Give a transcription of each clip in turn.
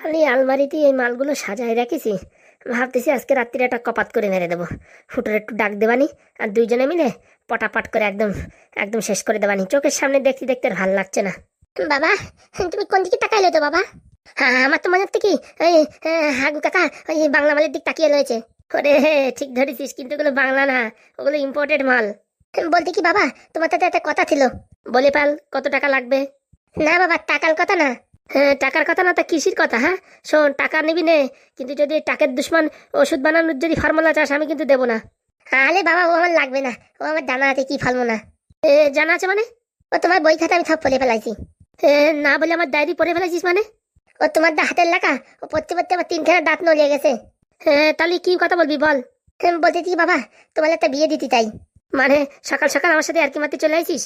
খালি আলমারিতে এই মালগুলো সাজায় রেখেছি। ভাবতেছি আজকে রাত্রিরে একটা কপাত করে মেরে দেবো। ফুটোর একটু ডাক দেবানি আর দুইজনে মিলে পটাপট করে একদম একদম শেষ করে দেবানি। চোখের সামনে দেখতে দেখতে আর ভালো লাগছে না। বাবা তুমি কোন দিকে তাকাইলে তো বাবা? হ্যাঁ আমার তো মনে হচ্ছে কি ওই হাগু কাকা ওই বাংলা মালের দিক তাকিয়ে রয়েছে। ওরে ঠিক ধরেছিস কিন্তু ওগুলো বাংলা না ওগুলো ইম্পোর্টেড মাল। বলতে কি বাবা তোমার সাথে একটা কথা ছিল। বলে পাল কত টাকা লাগবে? না বাবা টাকার কথা না। হ্যাঁ টাকার কথা না তা কৃষির কথা হ্যাঁ? শোন টাকা নিবি নে কিন্তু যদি টাকের দুশ্মন ওষুধ বানানোর যদি ফর্মুলা চাস আমি কিন্তু দেবো না। আরে বাবা ও আমার লাগবে না ও আমার জানা আছে কি ফর্মুলা না। এ, জানা আছে মানে? ও তোমার বই খাতা আমি সব পড়ে ফেলাইছি। এ, না বলে আমার ডায়েরি পড়ে ফেলাইছিস মানে? ও তোমার দা হাতের লেখা ও পড়তে পড়তে আমার তিনখানা দাঁত নড়িয়ে গেছে। হ্যাঁ তাহলে কি কথা বলবি বল? হ্যাঁ, বলতে কি বাবা তোমার একটা বিয়ে দিতে চাই। মানে সকাল সকাল আমার সাথে আর কি মারতে চলে আইছিস?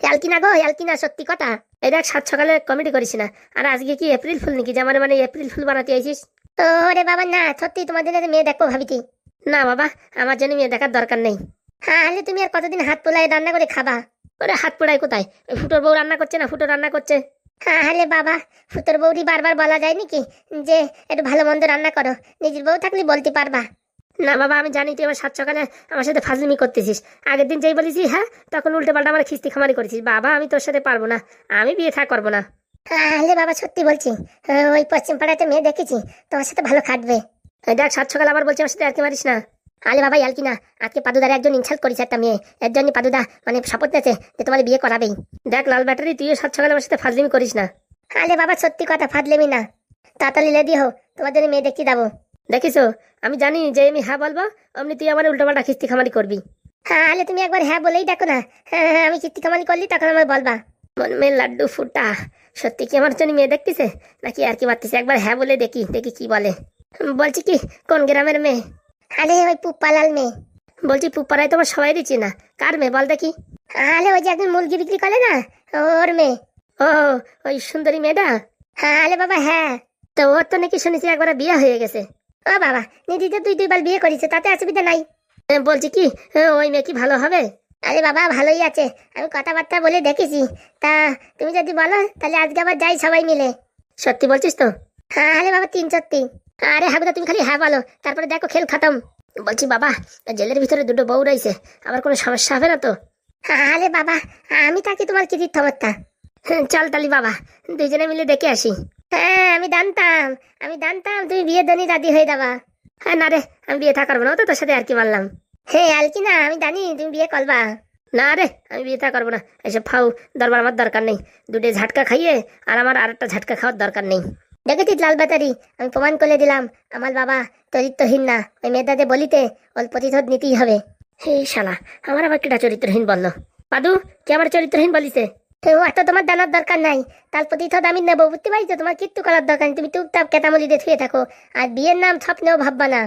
অ্যালকিনা গো অ্যালকিনা সত্যি কথা। এই দেখ সাত সকালে কমেডি করিস না। আর আজকে কি এপ্রিল ফুল নাকি? যে আমার মানে এপ্রিল ফুল বানাতে আইছিস? ওরে বাবা না সত্যি তোমাদের মেয়ে দেখব ভাবিতি না বাবা আমার জন্য মেয়ে দেখার দরকার নেই। হ্যাঁ হলে তুমি আর কতদিন হাত পোলাই রান্না করে খাবা? ওরে হাত পোড়াই কোথায়? ফুটোর বউ রান্না করছে না? ফুটো রান্না করছে। হ্যাঁ হলে বাবা ফুটোর বউরি বারবার বলা যায় নাকি? যে একটু ভালো মন্দ রান্না করো নিজের বউ থাকলে বলতে পারবা। না বাবা আমি জানি তুই আমার সাত সকালে আমার সাথে ফাজলিমি করতেছিস। আগের দিন যেই বলেছিস হ্যাঁ তখন উল্টে পাল্টা আমার খিস্তি খামারি করেছিস। বাবা আমি তোর সাথে পারব না। আমি বিয়ে থাক করব না। হ্যাঁ বাবা সত্যি বলছি। হ্যাঁ, ওই পশ্চিম পাড়াতে মেয়ে দেখেছি। তোমার সাথে ভালো খাটবে। দেখ সাত সকাল আবার বলছি আমার সাথে আর কি মারিস না। আলে বাবা ইয়ালকি না। আজকে পাদুদার একজন ইনসাল্ট করেছে একটা মেয়ে। এর জন্য পাদুদা মানে শপথ নিয়েছে যে তোমার বিয়ে করাবেই। দেখ লাল ব্যাটারি তুইও সাত সকালে আমার সাথে ফাজলিমি করিস না। আলে বাবা সত্যি কথা ফাজলেমি না। তাড়াতাড়ি লেদি হো তোমার জন্য মেয়ে দেখতে যাব দেখিছো? আমি জানি যে আমি হ্যাঁ বলব অমনি তুই আমার উল্টোপাল্টা খিস্তি খামারি করবি। হ্যাঁ আলে তুমি একবার হ্যাঁ বলেই দেখো না। হ্যাঁ হ্যাঁ আমি খিস্তি খামারি করলি তখন আমার বলবা। মন মেয়ে লাড্ডু ফুটা। সত্যি কি আমার জন্য মেয়ে দেখতেছে? নাকি আর কি মারতেছে একবার হ্যাঁ বলে দেখি দেখি কি বলে। বলছি কি কোন গ্রামের মেয়ে? আরে ওই পুপ্পালাল মেয়ে। বলছি পুপ্পারায় তোমার সবাই দিচ্ছি না। কার মেয়ে বল দেখি। আরে ওই যে একদিন মুরগি বিক্রি করে না? ওর মেয়ে। ও ওই সুন্দরী মেয়েটা? হ্যাঁ আলে বাবা হ্যাঁ। তো ওর তো নাকি শুনেছি একবার বিয়ে হয়ে গেছে। ও বাবা, নিজে দুই দুইবার বিয়ে করিস তাতে অসুবিধা নাই। বলছি কি ওই মেয়ে কি ভালো হবে? আরে বাবা, ভালোই আছে। আমি কথাবার্তা বলে দেখেছি। তা তুমি যদি বলো, তাহলে আজকে আবার যাই সবাই মিলে। সত্যি বলছিস তো? হ্যাঁ আরে বাবা, তিন সত্যি। আরে হাবুদা, তুমি খালি হ্যাঁ বলো, তারপরে দেখো খেল খাতাম। বলছি বাবা, জেলের ভিতরে দুটো বউ রয়েছে, আবার কোনো সমস্যা হবে না তো? আরে বাবা, আমি থাকি তোমার কি ক্ষমতা চল তালি বাবা, দুজনে মিলে দেখে আসি। হ্যাঁ আমি জানতাম আমি জানতাম তুমি বিয়ে দনি দাদি হয়ে যাবা। হ্যাঁ না রে, আমি বিয়ে থা করব না তো তোর সাথে আর কি মারলাম হ্যাঁ আলকি না আমি জানি তুমি বিয়ে করবা। না রে, আমি বিয়ে করব না, এসব ফাউ, দরবার আমার দরকার নেই। দুটো ঝাটকা খাইয়ে আর আমার আর একটা ঝাটকা খাওয়ার দরকার নেই। দেখেছিস লাল বাতারি আমি প্রমাণ করে দিলাম, আমার বাবা চরিত্রহীন না। ওই মেয়েদাতে বলিতে ওর প্রতিশোধ নিতেই হবে। হে শালা, আমার আবার কিটা চরিত্রহীন বলল? পাদু, কে আমার চরিত্রহীন বলিছে? ও এত তোমার জানার দরকার নাই। তার প্রতিশোধ আমি নেব, বুঝতে পারছ? তোমার কিচ্ছু করার দরকার নেই। তুমি টুকটাপ কেতামলি দিয়ে শুয়ে থাকো। আর বিয়ের নাম স্বপ্নেও ভাববা না।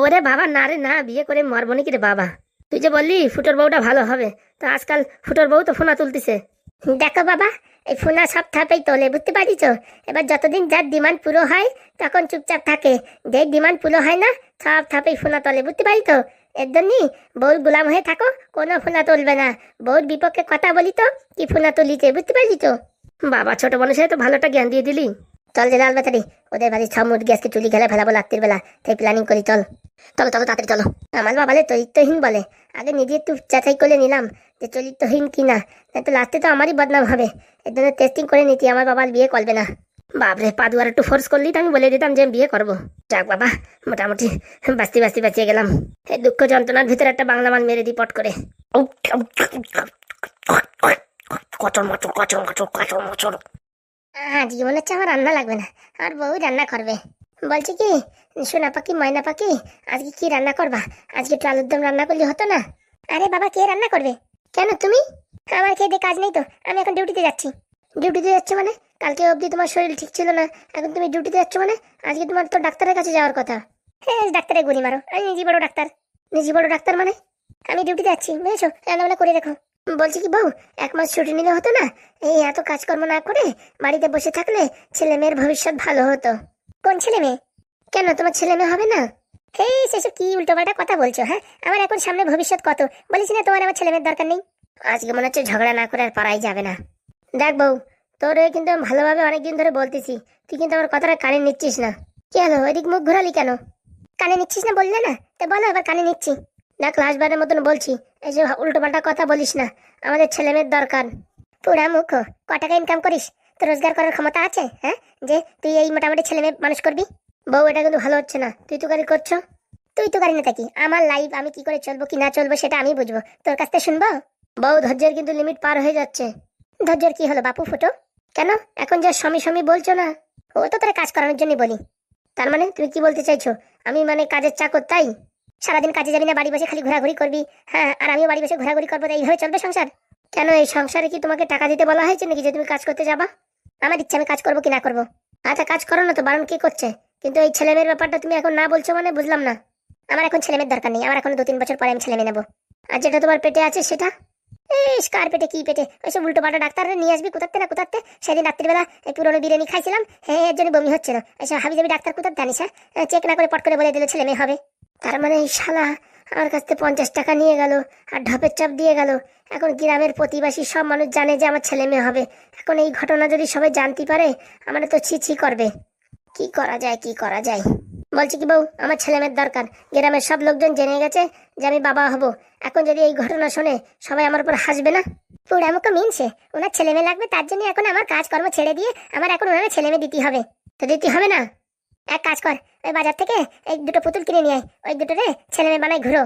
ওরে বাবা, না রে, না, বিয়ে করে মরবো নাকি রে বাবা? তুই যে বললি, ফুটোর বউটা ভালো হবে। তো আজকাল ফুটোর বউ তো ফোনা তুলতেছে। দেখো বাবা, এই ফোনা সব থাপেই তোলে, বুঝতে পারিস এবার যতদিন যার ডিমান্ড পুরো হয়, তখন চুপচাপ থাকে। যে ডিমান্ড পুরো হয় না, সব থাপেই ফোনা তোলে, বুঝতে পারি তো এর বউর গুলাম হয়ে থাকো, কোনো ফোনা তুলবে না। বউর বিপক্ষে কথা বলি তো, কি ফোনা তুলিছে বুঝতে পারলি তো? বাবা, ছোট মানুষের তো ভালোটা জ্ঞান দিয়ে দিলি। চল যে লাল বাতারি ওদের বাড়ির সব মুরগি আজকে চুলি খেলে ফেলাবো রাত্রির বেলা। তাই প্ল্যানিং করি, চল। চলো চলো, তাড়াতাড়ি চলো। আমার বাবালে চরিত্রহীন বলে। আগে নিজে একটু যাচাই করে নিলাম যে চরিত্রহীন কি না তো লাস্টে তো আমারই বদনাম হবে। এর জন্য টেস্টিং করে নিতি আমার বাবার বিয়ে করবে না। বাপরে, পা দুয়ার একটু ফোর্স করলি তো আমি বলে দিতাম যে আমি বিয়ে করব। যাক বাবা, মোটামুটি বাস্তি বাস্তি বাঁচিয়ে গেলাম। এই দুঃখ যন্ত্রণার ভিতরে একটা বাংলা মান মেরে দিই পট করে। কচর মচর কচর মচর কচর মচর। আজকে মনে হচ্ছে আমার রান্না লাগবে না। আর বউ রান্না করবে। বলছি কি, সোনা পাখি, ময়না পাখি, আজকে কি রান্না করবা? আজকে একটু আলুর দম রান্না করলে হতো না? আরে বাবা, কে রান্না করবে? কেন, তুমি? আমার খেতে কাজ নেই তো, আমি এখন ডিউটিতে যাচ্ছি। ডিউটিতে যাচ্ছ মানে? কালকে অবধি তোমার শরীর ঠিক ছিল না, এখন তুমি ডিউটিতে যাচ্ছ মানে? আজকে তোমার তো ডাক্তারের কাছে যাওয়ার কথা। হ্যাঁ ডাক্তারে গুলি মারো। আমি নিজে বড় ডাক্তার। নিজে বড় ডাক্তার মানে? আমি ডিউটিতে যাচ্ছি, বুঝেছ? রান্নাবান্না করে রেখো। বলছি কি, বউ, এক মাস ছুটি নিলে হতো না? এই এত কাজকর্ম না করে বাড়িতে বসে থাকলে ছেলে মেয়ের ভবিষ্যৎ ভালো হতো। কোন ছেলে মেয়ে? কেন, তোমার ছেলে মেয়ে হবে না? এই সেসব কি উল্টোপাল্টা কথা বলছো হ্যাঁ? আমার এখন সামনে ভবিষ্যৎ কত? বলেছি না তোমার আমার ছেলে মেয়ের দরকার নেই? আজকে মনে হচ্ছে ঝগড়া না করে আর পারাই যাবে না। দেখ বউ তোরে কিন্তু আমি ভালোভাবে অনেকদিন ধরে বলতেছি। তুই কিন্তু আমার কথাটা কানে নিচ্ছিস না। কি হলো? ওইদিক মুখ ঘোরালি কেন? কানে নিচ্ছিস না বললে না? তো বলো এবার কানে নিচ্ছি। দেখ লাস্টবারের মতন বলছি, এই যে উল্টো পাল্টা কথা বলিস না। আমাদের ছেলে মেয়ের দরকার। পুরা মুখ ক টাকা ইনকাম করিস? তো রোজগার করার ক্ষমতা আছে হ্যাঁ? যে তুই এই মোটামুটি ছেলে মেয়ে মানুষ করবি? বউ, এটা কিন্তু ভালো হচ্ছে না। তুই তো গাড়ি করছ? তুই তো গাড়ি না থাকি আমার লাইফ আমি কি করে চলবো, কি না চলবো, সেটা আমি বুঝব। তোর কাছ থেকে শুনব? বউ, ধৈর্যের কিন্তু লিমিট পার হয়ে যাচ্ছে। ধৈর্যের কি হলো? বাপু, ফুটো? কেন? এখন যা স্বামী স্বামী বলছো না, ও তো তোরা কাজ করানোর জন্য বলি। তার মানে তুমি কি বলতে চাইছো? আমি মানে কাজের চাকর তাই? সারাদিন কাজে যাবি না, বাড়ি বসে খালি ঘোরাঘুরি করবি। হ্যাঁ আর আমিও বাড়ি বসে ঘোরাঘুরি করব এইভাবে চলবে সংসার? কেন এই সংসারে কি তোমাকে টাকা দিতে বলা হয়েছে নাকি যে তুমি কাজ করতে যাবা? আমার ইচ্ছা, আমি কাজ করব কি না করব? আচ্ছা কাজ করো না তো, বারণ কি করছে? কিন্তু এই ছেলে মেয়ের ব্যাপারটা তুমি এখন না বলছো মানে বুঝলাম না। আমার এখন ছেলে মেয়ের দরকার নেই, আমার এখন দু তিন বছর পরে আমি ছেলেমেয়ে নেব। আর যেটা তোমার পেটে আছে সেটা? এই কার পেটে, কি পেটে? ওইসব উল্টো পাল্টা ডাক্তার নিয়ে আসবি কোথাতে না কোথাতে? সেদিন রাত্রিবেলা এই পুরোনো বিরিয়ানি খাইছিলাম হ্যাঁ এর জন্য বমি হচ্ছে না এইসব হাবি যাবি ডাক্তার কোথাতে জানিস হ্যাঁ? চেক না করে পট করে বলে দিল ছেলে মেয়ে হবে। তার মানে এই শালা আমার কাছ থেকে পঞ্চাশ টাকা নিয়ে গেল আর ঢপের চাপ দিয়ে গেল। এখন গ্রামের প্রতিবাসী সব মানুষ জানে যে আমার ছেলে মেয়ে হবে। এখন এই ঘটনা যদি সবাই জানতে পারে, আমার তো ছি ছি করবে। কি করা যায়, কি করা যায়? বলছি কি বউ, আমার ছেলে মেয়ের দরকার। গ্রামের সব লোকজন জেনে গেছে যে আমি বাবা হব। এখন যদি এই ঘটনা শোনে, সবাই আমার উপর হাসবে না? পুরা মুখে মিনছে। ওনার ছেলে মেয়ে লাগবে, তার জন্য এখন আমার কাজকর্ম ছেড়ে দিয়ে আমার এখন ওনার ছেলে মেয়ে দিতে হবে। তো দিতে হবে না? এক কাজ কর, ওই বাজার থেকে এই দুটো পুতুল কিনে নিয়ে আয়। ওই দুটো রে ছেলে মেয়ে বানাই ঘুরো।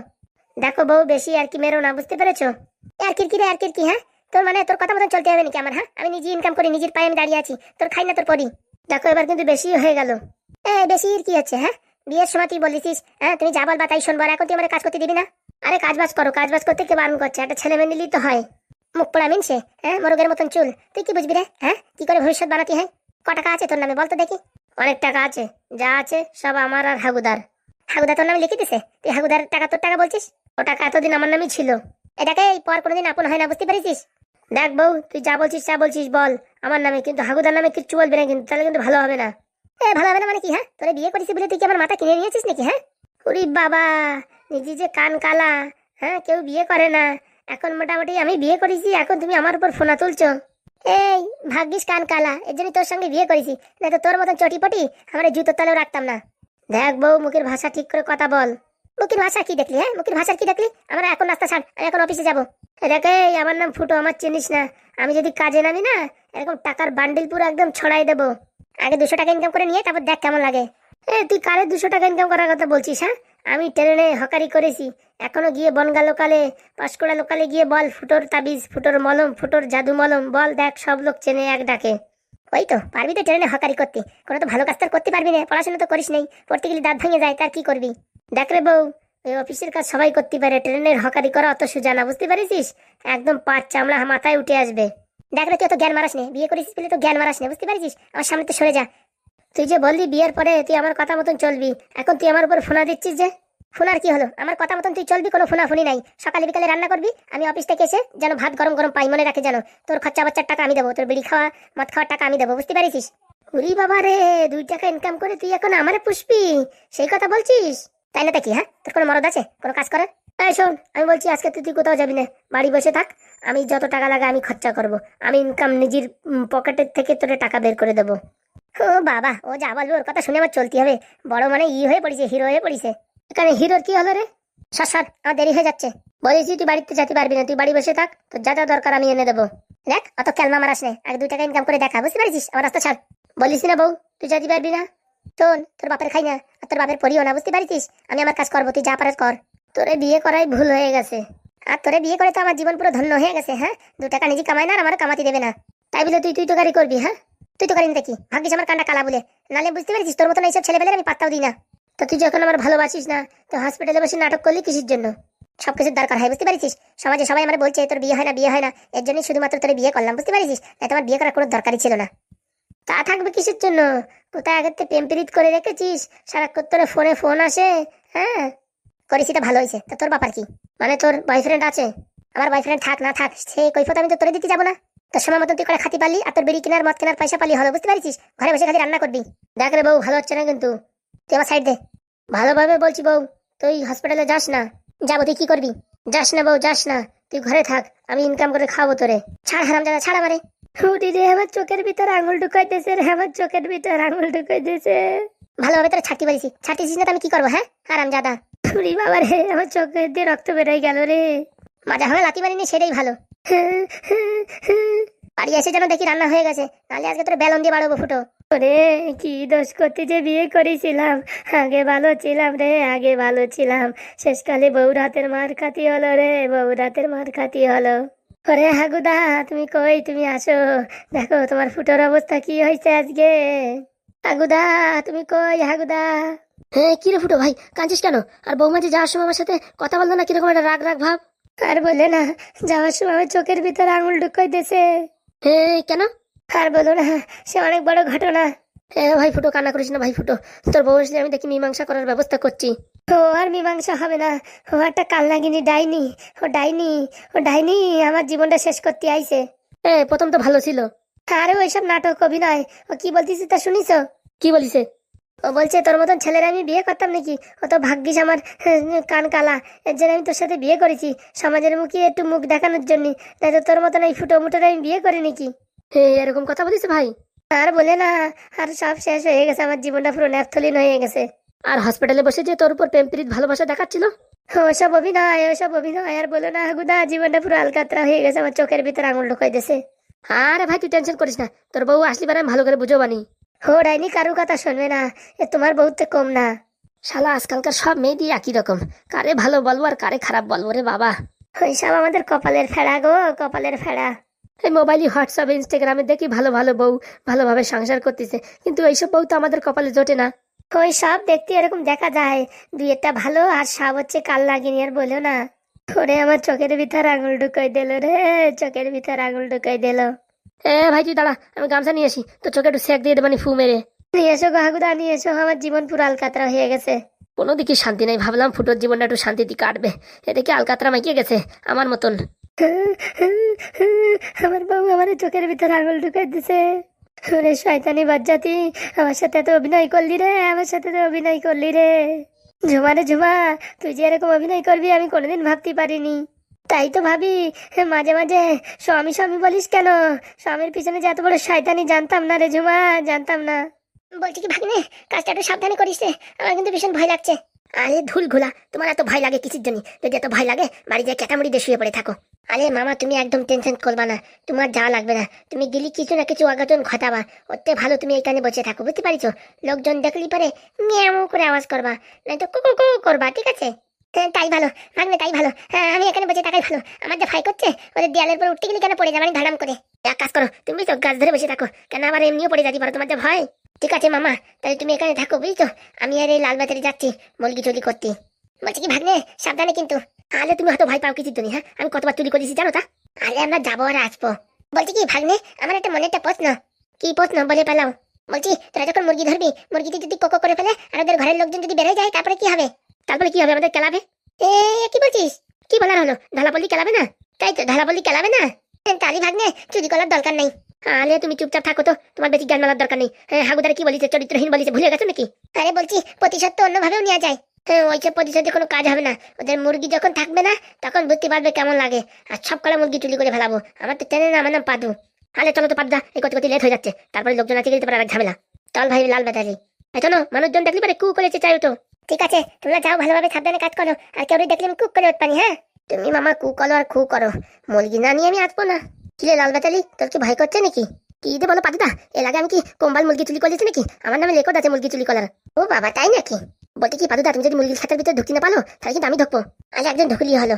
দেখো বউ, বেশি আর কি মেরো না, বুঝতে পেরেছ? আর কি রে আর কি হ্যাঁ? তোর মানে তোর কথা মতন চলতে হবে নাকি আমার হ্যাঁ? আমি নিজে ইনকাম করি, নিজের পায়ে আমি দাঁড়িয়ে আছি। তোর খাই না, তোর পরি। দেখো এবার কিন্তু বেশি হয়ে গেল। এ, বেশি কি হচ্ছে হ্যাঁ? বিয়ের সময় তুই বলিস হ্যাঁ তুমি যা বলবা তাই শুনব এখন তুই আমার কাজ করতে দিবি না? আরে কাজ বাজ করো কাজ বাজ করতে কে বারণ করছে, একটা ছেলে মেয়ে নিলেই তো হয়। মুখ পোড়া মিনছে হ্যাঁ মোরগের মতন চুল। তুই কি বুঝবি রে হ্যাঁ? কি করে ভবিষ্যৎ বানাতে, হয়? ক টাকা আছে তোর নামে বলতো দেখি। অনেক টাকা আছে, যা আছে সব আমার আর হাগুদার। হাগুদা তোর নামে লিখে দিছে? তুই হাগুদার টাকা তোর টাকা বলছিস? ও টাকা এতদিন আমার নামই ছিল। এটাকে এই পর কোনোদিন আপন হয় না, বুঝতে পেরেছিস? দেখ বউ, তুই যা বলছিস যা বলছিস, বল। আমার নামে, কিন্তু হাগুদার নামে কিচ্ছু বলবি না, কিন্তু তাহলে কিন্তু ভালো হবে না। এ, ভালো হবে না মানে কি হ্যাঁ? তোরে বিয়ে করেছি বলে তুই কি আমার মাথা কিনে নিয়েছিস নাকি হ্যাঁ? উরি বাবা, নিজে যে কান কালা হ্যাঁ? কেউ বিয়ে করে না। এখন মোটামুটি আমি বিয়ে করেছি, এখন তুমি আমার উপর ফোনা তুলছো। এই, ভাগ্যিস কান কালা, এর জন্য তোর সঙ্গে বিয়ে করেছি। না তো তোর মতন চটিপটি আমার জুতোর তালেও রাখতাম না। দেখ বউ, মুখের ভাষা ঠিক করে কথা বল। মুখের ভাষা কি দেখলি হ্যাঁ? মুখের ভাষা কি দেখলি? আমরা এখন রাস্তা ছাড়, আমি এখন অফিসে যাব। দেখ, এই, আমার নাম ফুটো, আমার চিনিস না। আমি যদি কাজে নামি না, এরকম টাকার বান্ডিল পুরো একদম ছড়াই দেবো। আগে দুশো টাকা ইনকাম করে নিয়ে তারপর দেখ কেমন লাগে। এ, তুই কারে দুশো টাকা ইনকাম করার কথা বলছিস হ্যাঁ? আমি ট্রেনে হকারি করেছি। এখনও গিয়ে বনগা লোকালে, পাঁশকুড়া লোকালে গিয়ে বল, ফুটোর তাবিজ, ফুটোর মলম, ফুটোর জাদু মলম, বল দেখ, সব লোক চেনে এক ডাকে। ওই তো, পারবি তো ট্রেনে হকারি করতে। কোনো তো ভালো কাজ তো করতে পারবি না, পড়াশোনা তো করিস নেই। পড়তে গেলে দাঁত ভেঙে যায়, তার কি করবি? দেখ রে বউ ওই অফিসের কাজ সবাই করতে পারে, ট্রেনের হকারি করা অত সোজা না, বুঝতে পারিস একদম পাঁচ চামড়া মাথায় উঠে আসবে। দেখ রে, তুই তো জ্ঞান মারাস নে বিয়ে করেছিস বলে তো জ্ঞান মারাস নে বুঝতে পারিস আমার সামনে তো সরে যা। তুই যে বললি বিয়ের পরে তুই আমার কথা মতন চলবি, এখন তুই আমার উপর ফোনা দিচ্ছিস যে? ফোনার কি হলো? আমার কথা মতন তুই চলবি, কোনো ফোনা ফোনি নাই। সকালে বিকালে রান্না করবি, আমি অফিস থেকে এসে যেন ভাত গরম গরম পাই, মনে রাখে জানো তোর খরচা বাচ্চার টাকা আমি দেবো, তোর বিড়ি খাওয়া, মদ খাওয়ার টাকা আমি দেবো, বুঝতে পারিস উরি বাবা রে, দুই টাকা ইনকাম করে তুই এখন আমার পুষবি? সেই কথা বলছিস? তাই না কি হ্যাঁ? তোর কোনো মরদ আছে? কোনো কাজ করে এই শোন, আমি বলছি আজকে তুই তুই কোথাও যাবি না, বাড়ি বসে থাক। আমি যত টাকা লাগে আমি খরচা করব। আমি ইনকাম নিজের পকেটের থেকে তোরে টাকা বের করে দেবো। ও বাবা, ও যা বলবে ওর কথা শুনে আমার চলতে হবে। বড় মানে ই হয়ে পড়েছে হিরো হয়ে পড়েছে। এখানে হিরোর কি হলো রে? সর আমার দেরি হয়ে যাচ্ছে। বলেছি তুই বাড়িতে যেতে পারবি না, তুই বাড়ি বসে থাক। তোর যা যা দরকার আমি এনে দেবো। দেখ, অত ক্যালমা মারাস নে। আগে দুই টাকা ইনকাম করে দেখা, বুঝতে পারছিস? আমার রাস্তা ছাড়। বলিস না বউ, তুই যেতে পারবি না? শোন, তোর বাপের খাই না, আর তোর বাপের পড়িও না, বুঝতে পারছিস? আমি আমার কাজ করব, তুই যা পারিস কর। তোরে বিয়ে করাই ভুল হয়ে গেছে। আর তোরে বিয়ে করে তো আমার জীবন পুরো ধন্য হয়ে গেছে হ্যাঁ? দু টাকা নিজে কামাই না আর আমার কামাতে দেবে না। তাই বলে তুই তুই তো গাড়ি করবি হ্যাঁ? তুই তো গাড়ি দেখি ভাগ্যিস আমার কানটা কালা বলে। নালে বুঝতে পেরেছিস তোর মতন এইসব ছেলেবেলে আমি পাত্তাও দিই না। তো তুই যখন আমার ভালোবাসিস না, তো হসপিটালে বসে নাটক করলি কিসের জন্য? সব কিছুর দরকার হয়, বুঝতে পারিস সমাজে সবাই আমার বলছে, তোর বিয়ে হয় না, বিয়ে হয় না। এর জন্যই শুধুমাত্র তোর বিয়ে করলাম, বুঝতে পারিস তাই তোমার বিয়ে করার কোনো দরকারই ছিল না। তা থাকবে কিসের জন্য? কোথায় আগের থেকে প্রেম করে রেখেছিস? সারাক্ষণ তোর ফোনে ফোন আসে হ্যাঁ? করিস এটা ভালো হয়েছে। তা তোর ব্যাপার কি? মানে তোর বয়ফ্রেন্ড আছে? আমার বয়ফ্রেন্ড থাক, না থাক, সেই কৈফত আমি তো তোরে দিতে যাব না। তোর সময় মতন তুই করে খাতি পারলি আর তোর বিড়ি কেনার, মদ কেনার পয়সা পালি, হলো, বুঝতে পারিস ঘরে বসে খালি রান্না করবি। দেখ রে বউ, ভালো হচ্ছে না কিন্তু? তুই আমার সাইড দে। ভালোভাবে বলছি বউ, তুই হসপিটালে যাস না। যাব, তুই কি করবি? যাস না বউ, যাস না। তুই ঘরে থাক, আমি ইনকাম করে খাব তোরে। ছাড় হারাম দাদা ছাড় আমারে। উরি রে আমার চোখের ভিতর আঙুল ঢুকাইতেছে রে, আমার চোখের ভিতর আঙুল ঢুকাইতেছে। ভালোভাবে তোরা ছাড়তে পারিস ছাড়তেছিস না তো আমি কি করব হ্যাঁ? আরাম জাদা। উরি বাবা রে আমার চোখের দিয়ে রক্ত বেরোয় গেল রে। মাজা হবে লাতি মারিনি সেটাই ভালো। বাড়ি এসে যেন দেখি রান্না হয়ে গেছে নাহলে আজকে তোর বেলন দিয়ে বাড়াবো ফুটো। রে কি দোষ করতে যে বিয়ে করেছিলাম। আগে ভালো ছিলাম রে আগে ভালো ছিলাম। শেষকালে বউ রাতের মার খাতি হলো রে বউ রাতের মার খাতি হলো। ওরে হাগুদা তুমি কই তুমি আসো। দেখো তোমার ফুটোর অবস্থা কি হয়েছে আজকে। হাগুদা, তুমি কই হাগুদা? হ্যাঁ কি রে ফুটো ভাই, কাঁদছিস কেন? আর বৌমা যে যাওয়ার সময় আমার সাথে কথা বলল না? কীরকম একটা রাগ রাগ ভাব? আর বলে না, যাওয়ার সময় আমার চোখের ভিতরে আঙুল ঢুকাই দিয়েছে। হ্যাঁ কেন? আর বলো না, সে অনেক বড় ঘটনা। হ্যাঁ ভাই ফুটো, কান্না করিস না ভাই ফুটো। তোর বউ আসলে আমি দেখি মীমাংসা করার ব্যবস্থা করছি। ও আর মীমাংসা হবে না। ও একটা কালনাগিনী ডাইনি, ও ডাইনি ও ডাইনি, আমার জীবনটা শেষ করতে আইছে। এ প্রথম তো ভালো ছিল। আরে ওইসব নাটক অভিনয়? ও কি বলতিস তা শুনিস? কি বলিছে? ও বলছে তোর মতন ছেলের আমি বিয়ে করতাম নাকি? ও তো ভাগ্যিস আমার কান কালা। এর জন্য আমি তোর সাথে বিয়ে করেছি। সমাজের মুখে একটু মুখ দেখানোর জন্য। তাই তো তোর মতন এই ফুটো মুটোর আমি বিয়ে করি নাকি? হে এরকম কথা বলিস ভাই? আর বলে না আর সব শেষ হয়ে গেছে। আমার জীবনটা পুরো ন্যাপথলিন হয়ে গেছে। আর হসপিটালে বসে যে তোর উপর প্রেম প্রীত ভালোবাসা দেখাচ্ছিল? ওসব অভিনয় ওসব অভিনয়। আর বলো না গুদা জীবনটা পুরো আলকাতরা হয়ে গেছে। আমার চোখের ভিতরে আঙুল ঢুকাই দিয়েছে আরে ভাই তুই টেনশন করিস না তোর বউ আসলি পারে আমি ভালো করে বুঝো বানি হো ডাইনি কারু কথা শুনবে না এ তোমার বউ তো কম না শালা আজকালকার সব মেয়েদি একই রকম কারে ভালো বলব আর কারে খারাপ বলব রে বাবা ওই সব আমাদের কপালের ফেড়া গো কপালের ফেড়া এই মোবাইলে হোয়াটসঅ্যাপ ইনস্টাগ্রামে দেখি ভালো ভালো বউ ভালোভাবে সংসার করতেছে কিন্তু এইসব বউ তো আমাদের কপালে জোটে না ওই সব দেখতে এরকম দেখা যায় দুই একটা ভালো আর সব হচ্ছে কাল লাগিনি আর বলো না ওরে আমার চোখের ভিতর আঙুল ঢুকাই দিল রে চোখের ভিতর আঙুল ঢুকাই দিল। এ ভাই তুই দাঁড়া আমি গামছা নিয়ে আসি তো চোখে একটু সেক দিয়ে দেবানি ফু মেরে। নিয়ে এসো গাগুদা নিয়ে এসো আমার জীবন পুরো আলকাতরা হয়ে গেছে। কোনো দিকে শান্তি নাই ভাবলাম ফুটোর জীবনটা একটু শান্তি শান্তিতে কাটবে। এদিকে আলকাতরা মাইকে গেছে আমার মতন। আমার বউ আমার চোখের ভিতর আঙুল ঢুকাই দিছে। ওরে শয়তানি বাজ্জাতি আমার সাথে তো অভিনয় করলি রে আমার সাথে তো অভিনয় করলি রে। ঝুমা রে ঝুমা, তুই যে এরকম অভিনয় করবি আমি কোনোদিন ভাবতে পারিনি। তাই তো ভাবি, মাঝে মাঝে স্বামী স্বামী বলিস কেন? স্বামীর পিছনে যে এত বড় শয়তানি জানতাম না রে ঝুমা, জানতাম না। বলছি কি ভাগ্নে, কাজটা একটু সাবধানে করিস আমার কিন্তু ভীষণ ভয় লাগছে। আরে ধুল ঘোলা তোমার এত ভয় লাগে কিসের জন্য? যদি এত ভয় লাগে বাড়ি যায় ক্যাটামুড়ি দিয়ে শুয়ে পড়ে থাকো। আরে মামা তুমি একদম টেনশন করবা না। তোমার যা লাগবে না। তুমি গেলি কিছু না কিছু অঘটন ঘটাবা। ওতে ভালো তুমি এখানে বসে থাকো বুঝতে পারিছো? লোকজন দেখলি পারে মিয়াও করে আওয়াজ করবা। নয়তো কুকু কুকু করবা ঠিক আছে? হ্যাঁ, তাই ভালো। ভাগ্নে তাই ভালো। হ্যাঁ আমি এখানে বসে থাকাই ভালো। আমার যে ভয় করছে ওদের দেয়ালের পর উঠতে গেলে কেন পড়ে যাবে? আমি ধারাম করে। এক কাজ করো তুমি তো গাছ ধরে বসে থাকো। কেন আবার এমনিও পড়ে যাচ্ছি? পারো তোমার যে ভয়। ঠিক আছে, মামা। তাহলে তুমি এখানে থাকো, বুঝছ? আমি আর এই লাল বাজারে যাচ্ছি, মুরগি চুরি করতে। বলছি কি, ভাগ্নে? সাবধানে কিন্তু। আরে তুমি হয়তো ভয় পাও কিছু তুমি হ্যাঁ? আমি কতবার চুরি করেছি, জানো তা? আরে, আমরা যাব আর আসব। বলছি কি, ভাগ্নে? আমার একটা মনে একটা প্রশ্ন। কি প্রশ্ন? বলে পেলাও বলছি, তোরা যখন মুরগি ধরবি, মুরগিটি যদি কোকো করে ফেলে, আর ওদের ঘরের লোকজন যদি বেড়ে যায়, তারপরে কি হবে? তারপরে কি হবে? আমাদের কেলাবে? এ, কি বলছিস? কি বলার হলো? ঢালাপল্লি কেলাবে না? তাই তো ঢালাপল্লি কেলাবে না? তালি ভাগ্নে, চুরি করার দরকার নেই। আরে তুমি চুপচাপ থাকো তো। তোমার বেশি জ্ঞান মালার দরকার নেই। হ্যাঁ হাগুদারে কি বলিছে? চরিত্রহীন বলিছে। ভুলে গেছো নাকি? আরে বলছি প্রতিশোধ তো অন্যভাবেও নেওয়া যায়। হ্যাঁ ওইসব প্রতিশোধে কোনো কাজ হবে না। ওদের মুরগি যখন থাকবে না তখন বুঝতে পারবে কেমন লাগে। আর সব কলা মুরগি চুরি করে ফেলাবো। আমার তো চেনে না আমার নাম পাদু। আলে চলো তো পাদা এই কত কত লেট হয়ে যাচ্ছে। তারপরে লোকজন আছে গেলে আর ঝামেলা। চল ভাই লাল এই চলো মানুষজন দেখলি পারে? কু করেছে চাই তো। ঠিক আছে তোমরা যাও ভালোভাবে সাবধানে কাজ করো। আর কেউ দেখলে আমি কুক করে উঠতে পারি হ্যাঁ? তুমি মামা কু করো আর খু করো। মুরগি না নিয়ে আমি আসব না। কিলে লাল বেতালি, তোর কি ভয় করছে নাকি? কি যে বলো পাতিদা এর আগে আমি কি কোম্বাল মুরগি চুরি করেছি নাকি? আমার নামে রেকর্ড আছে মুরগি চুরি করার। ও বাবা, তাই নাকি? বলতে কি পাতিদা তুমি যদি মুরগি খাতার ভিতরে ঢুকতে না পারো তাহলে কিন্তু আমি ঢুকবো। আজ একজন ঢুকলি হলো।